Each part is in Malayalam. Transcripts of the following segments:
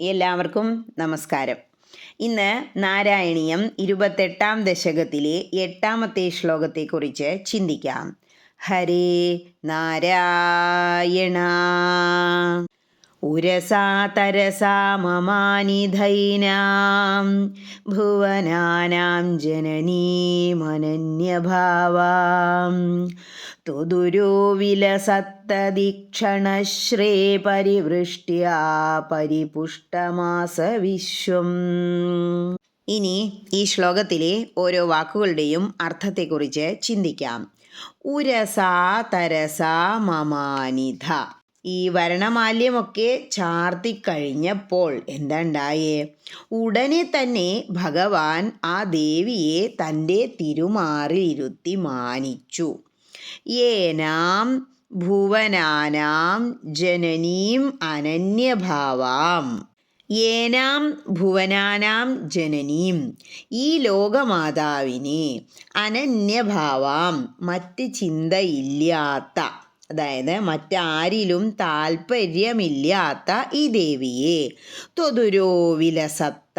എല്ലാവർക്കും നമസ്കാരം. ഇന്ന് നാരായണീയം ഇരുപത്തെട്ടാം ദശകത്തിലെ എട്ടാമത്തെ ശ്ലോകത്തെക്കുറിച്ച് ചിന്തിക്കാം. ഹരേ നാരായണ. ഉരസാ തരസാ മമാനിധൈനാം ഭുവനാനാം ജനനീ മനന്യഭാവാം. തുതുരോ വിലസത്തദീക്ഷണശ്രേ പരിവൃഷ്ട്യാ പരിപുഷ്ടമാസ വിശ്വം ഇനി ഈ ശ്ലോകത്തിലെ ഓരോ വാക്കുകളുടെയും അർത്ഥത്തെക്കുറിച്ച് ചിന്തിക്കാം. ഉരസാ തരസാ മമാനിധ. ഈ വരണമാല്യമൊക്കെ ചാർത്തിക്കഴിഞ്ഞപ്പോൾ എന്തണ്ടായേ? ഉടനെ തന്നെ ഭഗവാൻ ആ ദേവിയെ തന്റെ തിരുമാറിലിരുത്തി മാനിച്ചു. ഏനാം ഭുവനാനാം ജനനീം അനന്യഭാവാം. ഏനാം ഭുവനാനാം ജനനീം ഈ ലോകമാതാവിനെ അനന്യഭാവാം. മറ്റ് ചിന്തയില്ലാത്ത അതായത് മറ്റാരിലും താല്പര്യമില്ലാത്ത ഈ ദേവിയെ. തൊതുരോ വിലസത്ത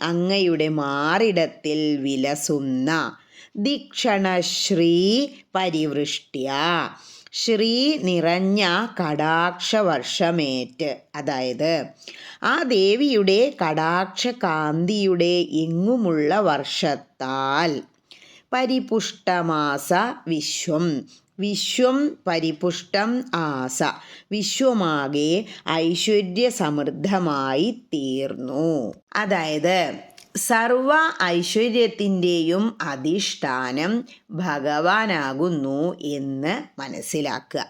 അങ്ങയുടെ മാറിടത്തിൽ വിലസുന്ന ദീക്ഷണശ്രീ പരിവൃഷ്ട്യ. ശ്രീ നിറഞ്ഞ കടാക്ഷവർഷമേറ്റ്. അതായത് ആ ദേവിയുടെ കടാക്ഷകാന്തിയുടെ എങ്ങുമുള്ള വർഷത്താൽ പരിപുഷ്ടമാസ വിശ്വം. വിശ്വം പരിപുഷ്ടം ആസ. വിശ്വമാകെ ഐശ്വര്യ സമൃദ്ധമായി തീർന്നു. അതായത് സർവ ഐശ്വര്യത്തിന്റെയും അധിഷ്ഠാനം ഭഗവാനാകുന്നു എന്ന് മനസ്സിലാക്കുക.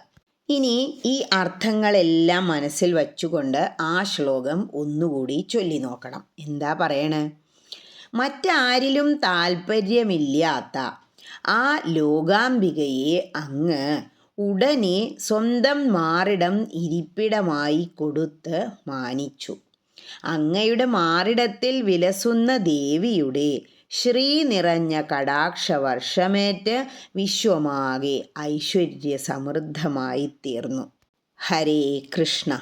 ഇനി ഈ അർത്ഥങ്ങളെല്ലാം മനസ്സിൽ വച്ചുകൊണ്ട് ആ ശ്ലോകം ഒന്നുകൂടി ചൊല്ലി നോക്കണം എന്താ പറയണേ? മറ്റാരിലും താല്പര്യമില്ലാത്ത ആ ലോകാംബികയെ അങ്ങ് ഉടനെ സ്വന്തം മാറിടം ഇരിപ്പിടമായി കൊടുത്ത് മാനിച്ചു. അങ്ങയുടെ മാറിടത്തിൽ വിലസുന്ന ദേവിയുടെ ശ്രീ നിറഞ്ഞ കടാക്ഷ വർഷമേറ്റ് വിശ്വമാകെ ഐശ്വര്യ സമൃദ്ധമായി തീർന്നു ഹരേ കൃഷ്ണ.